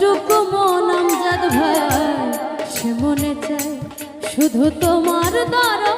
কতটুকু মন আমজাদ ভাই সে মনে চায় শুধু তোমার দ্বারা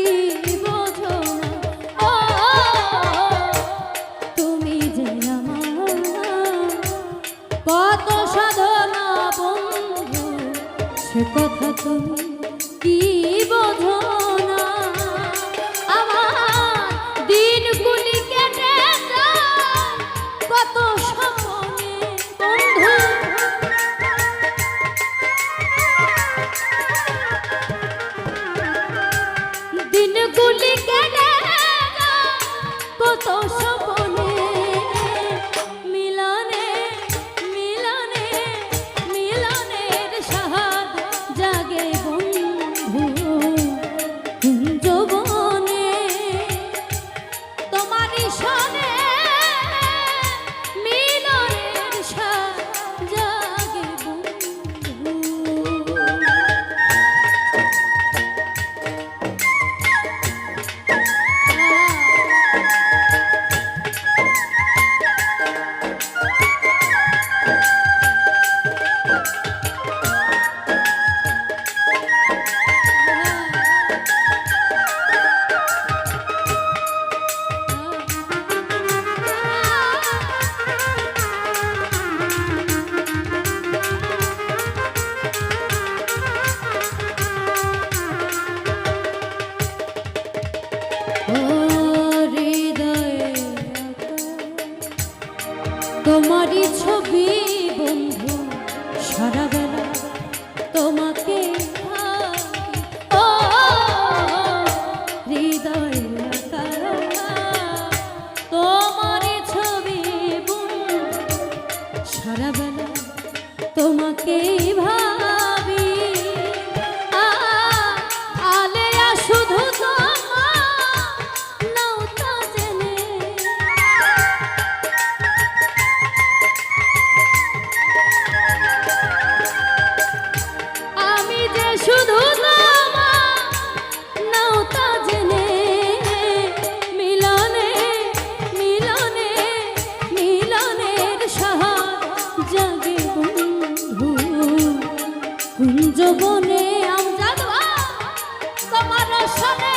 রাখি তোমারই ছবি মনে আমজাদ তোমার সনে